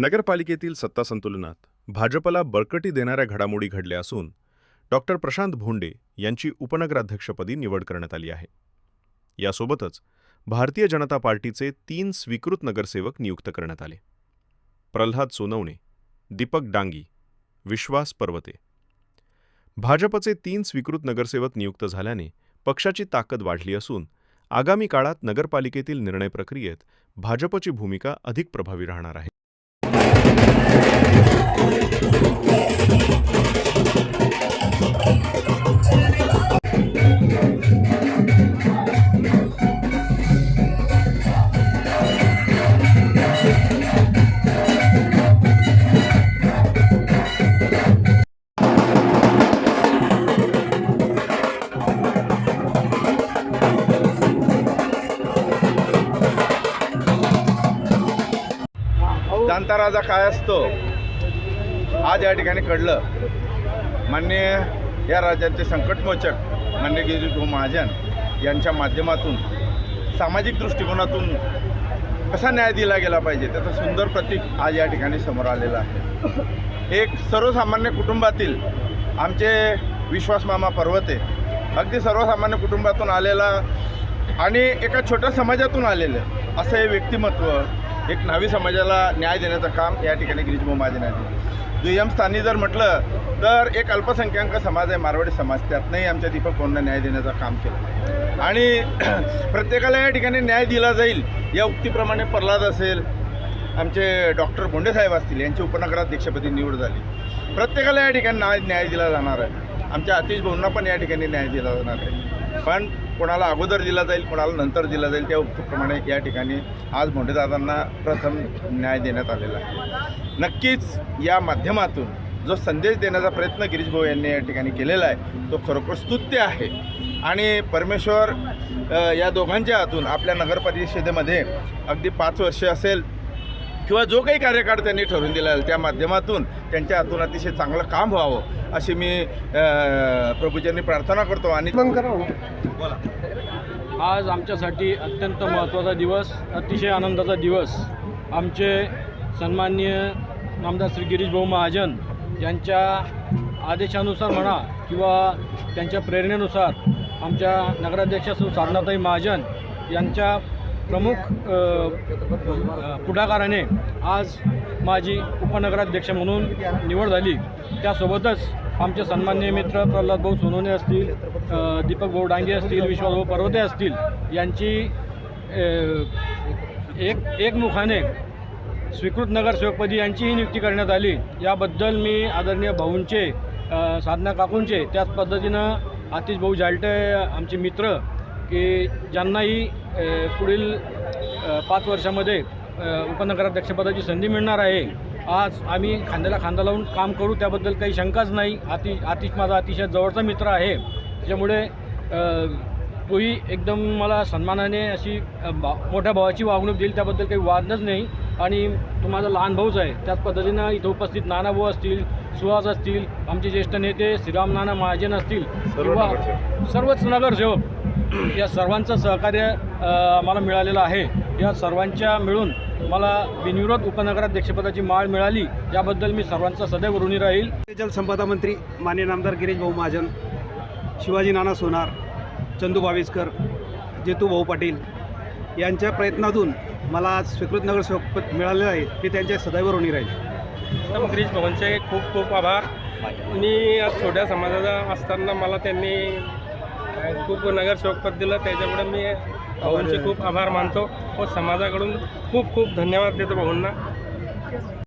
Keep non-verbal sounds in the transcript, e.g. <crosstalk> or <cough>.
नगरपालिकेतील सत्ता संतुलनात भाजपला बळकटी देणाऱ्या घडामोडी घडल्या असून डॉक्टर प्रशांत भोंडे यांची उपनगराध्यक्षपदी निवड करण्यात आली आहे. यासोबतच भारतीय जनता पार्टीचे तीन स्वीकृत नगरसेवक नियुक्त करण्यात आले. प्रल्हाद सोनवणे दीपक डांगी विश्वास पर्वते. भाजपचे तीन स्वीकृत नगरसेवक नियुक्त झाल्याने पक्षाची ताकद वाढली असून आगामी काळात नगरपालिकेतील निर्णय प्रक्रियेत भाजपची भूमिका अधिक प्रभावी राहणार आहे. राजा काय असतो? आज या ठिकाणी कळलं मान्य या राज्याचे संकटमोचक मान्य गिरीश महाजन यांच्या माध्यमातून सामाजिक दृष्टिकोनातून कसा न्याय दिला गेला पाहिजे? त्याचं सुंदर प्रतीक आज या ठिकाणी समोर आलेलं आहे. एक सर्वसामान्य कुटुंबातील आमचे विश्वास मामा पर्वते अगदी सर्वसामान्य कुटुंबातून आलेला आणि एका छोट्या समाजातून आलेलं असं हे व्यक्तिमत्व एक नावी समाजाला न्याय देण्याचं काम या ठिकाणी गिरीश महाजन यांनी दुय्यम स्थानी जर म्हटलं तर एक अल्पसंख्याक समाज आहे मारवाडी समाज. त्यातनंही आमच्या दीपक कोणला न्याय देण्याचं काम केलं. आणि <clears throat> प्रत्येकाला या ठिकाणी न्याय दिला जाईल या उक्तीप्रमाणे प्रल्हाद असेल आमचे डॉक्टर भोंडेसाहेब असतील यांची उपनगराध्यक्षपदी निवड झाली. प्रत्येकाला या ठिकाणी न्याय न्याय दिला जाणार आहे. आमच्या आतिश भाऊंना पण या ठिकाणी न्याय दिला जाणार आहे. पण कोणाला अगोदर दिला जाईल कोणाला नंतर दिला जाईल त्या उक्तीप्रमाणे या ठिकाणी आज मोठेदादांना प्रथम न्याय देण्यात आलेला आहे. नक्कीच या माध्यमातून जो संदेश देण्याचा प्रयत्न गिरीश भाऊ यांनी या ठिकाणी केलेला आहे तो खरोखर स्तुत्य आहे. आणि परमेश्वर या दोघांच्या हातून आपल्या नगरपरिषदेमध्ये अगदी पाच वर्षे असेल किंवा जो काही कार्यकाळ त्यांनी ठरवून दिला आहे त्या माध्यमातून त्यांच्या हातून अतिशय चांगलं काम व्हावं अशी मी अ, प्रभूच्यांनी प्रार्थना करतो आणि बोला. आज आमच्यासाठी अत्यंत महत्त्वाचा दिवस अतिशय आनंदाचा दिवस. आमचे सन्माननीय नामदार श्री गिरीश भाऊ महाजन यांच्या आदेशानुसार म्हणा किंवा त्यांच्या प्रेरणेनुसार आमच्या नगराध्यक्ष सु साधनाताई महाजन यांच्या प्रमुख पुढाकाराने आज माझी उपनगराध्यक्ष म्हणून निवड झाली. त्यासोबतच आमचे सन्मान्य मित्र प्रल्हाद भाऊ सोनवणे असतील दीपक भाऊ डांगे असतील विश्वासभाऊ पर्वते असतील यांची एक एकमुखाने स्वीकृत नगरसेवकपदी यांचीही नियुक्ती करण्यात आली. याबद्दल मी आदरणीय भाऊंचे साधना काकूंचे त्याच पद्धतीनं आतिश भाऊ जालटे आमचे मित्र की ज्यांनाही पुढील पाच वर्षामध्ये उपनगराध्यक्षपदाची संधी मिळणार आहे. आज आम्ही खांद्याला खांदा लावून काम करू त्याबद्दल काही शंकाच नाही. आति आतिश माझा अतिशय जवळचा मित्र आहे. त्याच्यामुळे तोही एकदम मला सन्मानाने अशी भा मोठ्या भावाची वागणूक देईल त्याबद्दल काही वादच नाही. आणि तो माझा लहान भाऊच आहे. त्याच पद्धतीनं इथं उपस्थित नानाभाऊ असतील सुहास असतील आमचे ज्येष्ठ नेते श्रीराम नाना महाजन असतील किंवा सर्वच नगरसेवक. या सर्वांचं सहकार्य अ, मला मिळालेलं आहे. या सर्वांच्या मिळून मला बिनविरोध उपनगराध्यक्षपदाची माळ मिळाली. याबद्दल मी सर्वांचा सदैव ऋणी राहील. जलसंपदा मंत्री मान्य नामदार गिरीश भाऊ महाजन शिवाजी नाना सोनार चंदू बाविस्कर जेतू भाऊ पाटील यांच्या प्रयत्नातून मला आज स्वीकृत नगरसेवक मिळालेलं आहे. ते त्यांच्या सदैव ऋणी राहील. गिरीश भवनचे खूप खूप आभार. आणि आज छोट्या समाजाचा असताना मला त्यांनी खूप नगरसेवकपद दिलं त्याच्यामुळे मी भाऊंचे खूप आभार मानतो व समाजाकडून खूप खूप धन्यवाद देतो भाऊंना.